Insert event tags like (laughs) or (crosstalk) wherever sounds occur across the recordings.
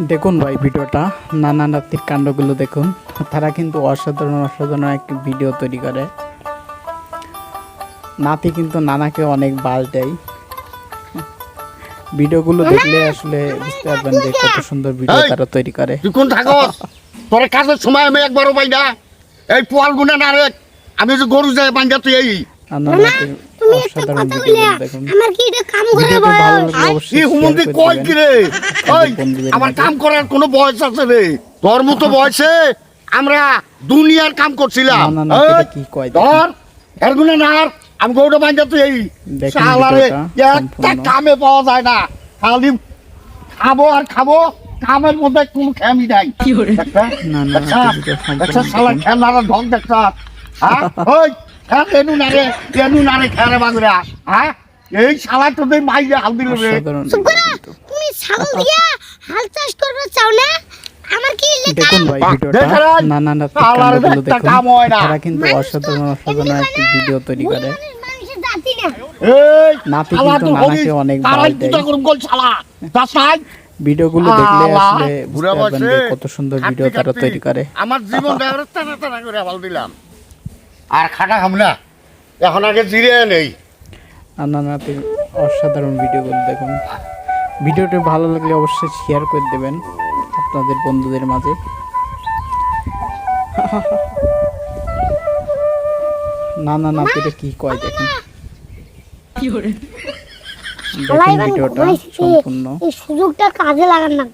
দেখুন ভাই ভিডিওটা নানা নাতির কাণ্ডগুলো দেখুন। তারা কিন্তু অসাধারণ অসাধারণ একটি ভিডিও তৈরি করে। নাতি কিন্তু নানাকে অনেক বাল দেয়। ভিডিওগুলো দেখলে আসলে বুঝতে পারবেন যে কত সুন্দর ভিডিও তারা তৈরি করে। তুই কোন থাকস? তোর কাজের সময় আমি একবারও পাই না। এই পোয়াল গুনে না রে আমি যে গরু যাই বান্ধা তুই এই। তুমি একটা অসাধারণ কথা বলে আমার কি এটা কাম করে ভালো বয়স? কি হুমন্দি করে কি রে ওই আমার কাম করার কোনো বয়স আছে রে? তোর মতো (laughs) বয়সে আমরা দুনিয়ার কাম করছিলাম। না, না, না, কি কয়। ধর এর না আমি বান্ধা তুই এই শালারে একটা কামে পাওয়া যায় না। খালি খাব আর খাব কামের মধ্যে কোনো খেমি নাই। একটা না, না, একটা শালা খেলার ঢং দেখছা হ্যাঁ? (laughs) ওই খেল এনু না রে এনু না রে খেলে বাগুরা হ্যাঁ? এই শালা তোদের মাইয়া হাল দিল রে। অসাধারণ চুপ করো ভিডিও তুমি ছাগল দিয়া হাল চাষ করতে চাও না? আমার কি লেখা? দেখুন ভাই ভিডিওটা। দেখে রাখ। নানা নাতির শালার কাণ্ডগুলো একটা দেখুন। কাম হয় না। তারা কিন্তু অসাধারণ অসাধারণ একটি ভিডিও তৈরি করে। মানুষের জাতি নাতি কিন্তু নানাকে অনেক তারাই দেয়। দুটা করে গোল শালা। যাস নাই? ভিডিওগুলো দেখলে আসলে বুঝতে পারবেন কত সুন্দর ভিডিও তারা তৈরি করে। আমার জীবনটা এবারে টানা টানা করে ভালো দিলাম। আর খাটা খাম না। এখন আগে জিরে নেই। নানা নাতির অসাধারণ ভিডিওগুলো দেখুন। ভিডিওটি ভালো লাগলে অবশ্যই শেয়ার করে দেবেন আপনাদের বন্ধুদের মাঝে। না না না নাতিরা কি কয় দেখেন। দেখেন ভিডিওটা। সম্পূর্ণ। এই সুযোগটা কাজে লাগান না।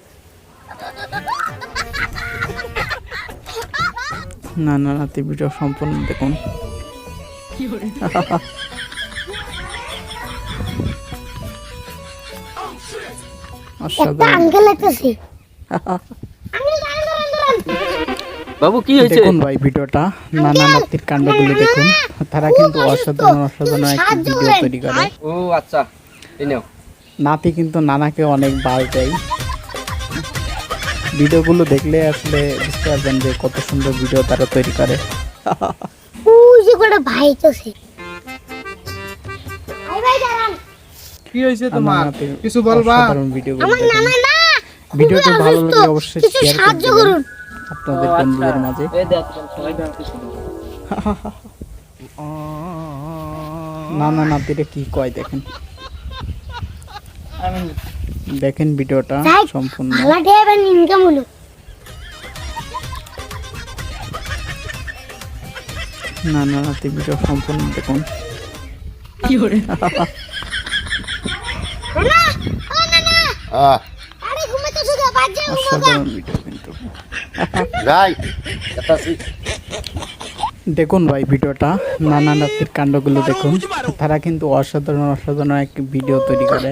নানা নাতি ভিডিও সম্পূর্ণ দেখুন। বাবু কি হয়েছে? দেখুন ভাই ভিডিওটা নানা নাতির কাণ্ডগুলো দেখুন। তারা কিন্তু অসাধারণ অসাধারণ একটি ভিডিও তৈরি করে। ও আচ্ছা নাতি কিন্তু নানাকে অনেক বাল দেয়। ভিডিওগুলো দেখলে আসলে বুঝতে পারবেন যে কত সুন্দর ভিডিও তারা তৈরি করে। ভাই কি হয়েছে তোমার? কিছু বলবা? আমার দেখুন। নানা না ভিডিওটি ভালো। লাগলে অবশ্যই শেয়ার সাহায্য করুন। আপনাদের আচ্ছা। বন্ধুদের মাঝে। নানা নাতিরা কি কয় দেখেন। দেখেন ভিডিওটা সম্পূর্ণ। ইনকাম হলো। নানা নাতি ভিডিও সম্পূর্ণ দেখুন। ভিডিও কিন্তু। দেখুন ভাই ভিডিওটা নানা নাতির কাণ্ডগুলো দেখুন। তারা কিন্তু অসাধারণ অসাধারণ একটি ভিডিও তৈরি করে।